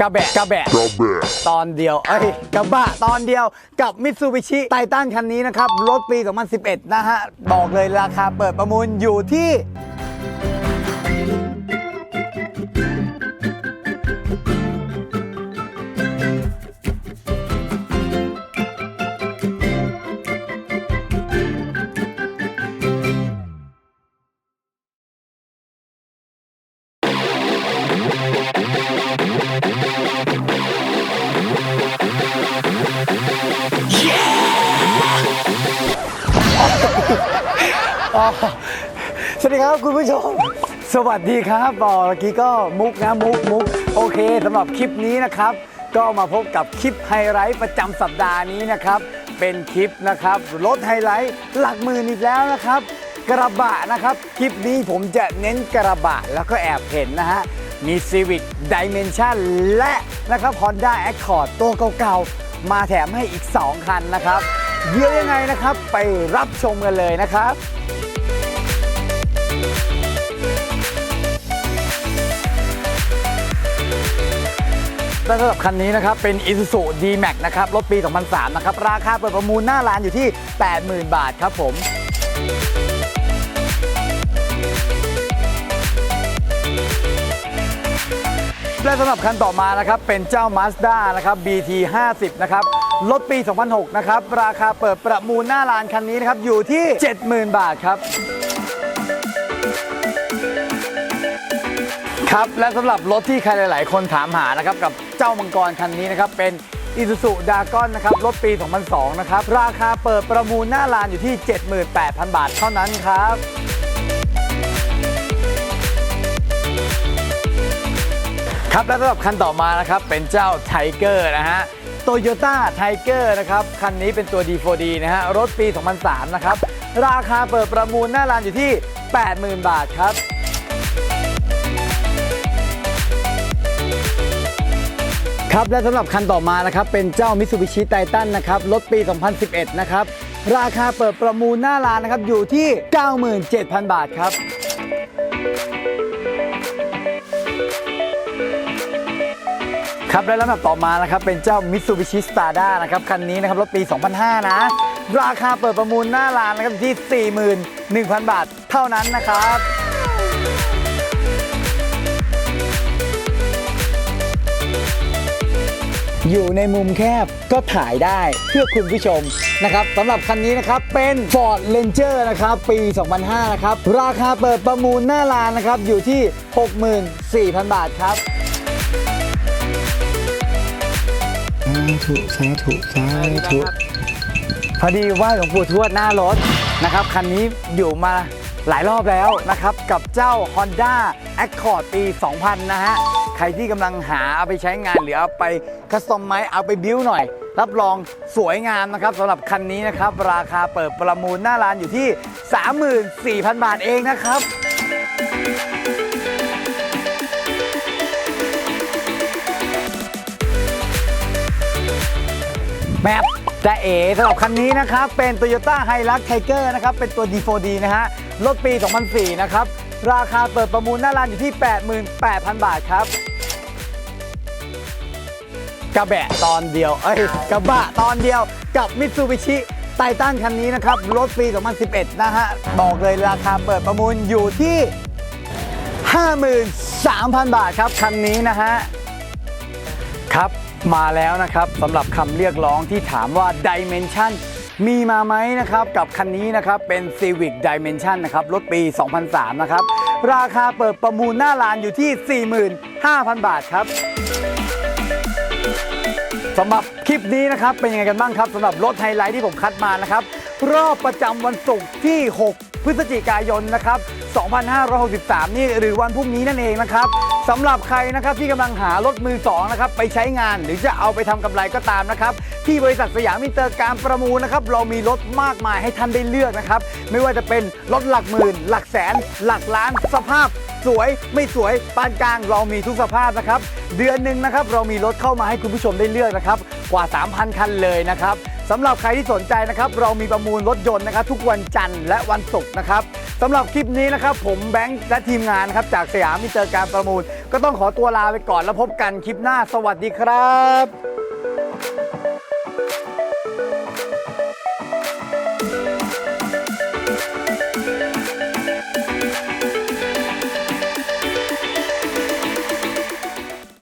กระแบะกระแบะ ตอนเดียวเอ้ยกระบะตอนเดียวกับมิตซูบิชิไททันคันนี้นะครับ รถปี 2011 นะฮะ บอกเลยราคาเปิดประมูลอยู่ที่ สวัสดีครับคุณผู้ชม สวัสดีครับบอกเมื่อกี้ก็มุกนะมุกมุกโอเคสำหรับคลิปนี้นะครับ ก็มาพบกับคลิปไฮไลท์ประจำสัปดาห์นี้นะครับ เป็นคลิปนะครับรถไฮไลท์หลักหมื่นอีกแล้วนะครับ กระบะนะครับ คลิปนี้ผมจะเน้นกระบะแล้วก็แอบเห็นนะฮะมี Civic Dimension และนะครับ Honda Accord ตัวเก่าๆ มาแถมให้อีก 2 คันนะครับเดี๋ยวยังไงนะครับไปรับชมกันเลยนะครับ และสำหรับคันนี้นะครับ เป็น Isuzu D-Max นะครับ รถปี 2003 นะครับ ราคาเปิดประมูลหน้าร้านอยู่ที่ 80,000 บาทครับผมและสำหรับคันต่อมานะครับ เป็นเจ้า Mazda นะครับ BT 50นะครับรถปี 2006 นะครับ ราคาเปิดประมูลหน้าร้านคันนี้นะครับ อยู่ที่ 70,000 บาทครับ ครับและสำหรับรถที่ใครหลาย ๆ คนถามหานะครับกับเจ้ามังกรคันนี้นะครับเป็น Isuzu d a g o n นนะครับรถปี 2002 นะครับ ราคาเปิดประมูลหน้าลานอยู่ที่ 78,000 บาทเท่านั้นครับครับและสำหรับคันต่อมานะครับเป็นเจ้า Tiger นะฮะ Toyota Tiger นะครับ คันนี้เป็นตัว D4D นะฮะรถปี 2003 นะครับ ราคาเปิดประมูลหน้าลานอยู่ที่ 80,000 บาทครับ ครับและสำหรับคันต่อมานะครับเป็นเจ้า Mitsubishi Titan นะครับรถปี 2011 นะครับ ราคาเปิดประมูลหน้าร้านนะครับอยู่ที่ 97,000 บาทครับครับและลำดับต่อมานะครับเป็นเจ้า Mitsubishi Stada นะครับคันนี้นะครับรถปี 2005 นะ ราคาเปิดประมูลหน้าร้านนะครับที่ 41,000 บาทเท่านั้นนะครับ อยู่ในมุมแคบก็ถ่ายได้เพื่อคุณผู้ชมนะครับสำหรับคันนี้นะครับเป็น Ford Ranger นะครับปี 2005 นะครับ ราคาเปิดประมูลหน้าร้านนะครับอยู่ที่ 64,000 บาทครับสาธุสาธุสาธุพอดีไหว่าหลวงปู่ทวดหน้ารถนะครับคันนี้อยู่มา หลายรอบแล้วนะครับกับเจ้า Honda Accord ปี 2000 นะฮะ ใครที่กำลังหาเอาไปใช้งานหรือเอาไปคัสตอมไมเอาไปบิ้วหน่อย รับรองสวยงามนะครับสำหรับคันนี้นะครับ ราคาเปิดประมูลหน้าร้านอยู่ที่ 34,000 บาทเองนะครับแมป แต่เอสำหรับคันนี้นะครับเป็น Toyota Hilux Tiger นะครับเป็นตัว D4D นะฮะรถปี 2004 นะครับ ราคาเปิดประมูลหน้าร้านอยู่ที่ 88,000 บาทครับ กระแบะตอนเดียว เอ้ยกระบะตอนเดียวกับ Mitsubishi ไททันคันนี้นะครับรถปี 2011 นะฮะบอกเลยราคาเปิดประมูลอยู่ที่ 53,000 บาทครับคันนี้นะฮะครับ มาแล้วนะครับสำหรับคำเรียกร้องที่ถามว่า Dimension มีมาไหมนะครับกับคันนี้นะครับเป็น Civic Dimension นะครับรถปี 2003 นะครับ ราคาเปิดประมูลหน้าร้านอยู่ที่ 45,000 บาทครับสำหรับคลิปนี้นะครับเป็นยังไงกันบ้างครับสำหรับรถไฮไลท์ที่ผมคัดมานะครับรอบประจำวันศุกร์ที่ 6 พฤศจิกายนนะครับ 2563 นี่หรือวันพรุ่งนี้นั่นเองนะครับสำหรับใครนะครับที่กำลังหารถมือสองนะครับไปใช้งานหรือจะเอาไปทำกำไรก็ตามนะครับ ที่บริษัทสยามมินเตอร์การประมูลนะครับเรามีรถมากมายให้ท่านได้เลือกนะครับ ไม่ว่าจะเป็นรถหลักหมื่น หลักแสน หลักล้านสภาพ สวยไม่สวยปานกลางเรามีทุกสภาพนะครับ เดือนหนึ่งนะครับเรามีรถเข้ามาให้คุณผู้ชมได้เลือกนะครับกว่า 3,000 คันเลยนะครับ สำหรับใครที่สนใจนะครับ เรามีประมูลรถยนต์นะครับ ทุกวันจันทร์และวันศุกร์นะครับสำหรับคลิปนี้นะครับผมแบงค์และทีมงานครับจากสยามมิเตอร์การประมูล ก็ต้องขอตัวลาไปก่อนแล้วพบกันคลิปหน้าสวัสดีครับ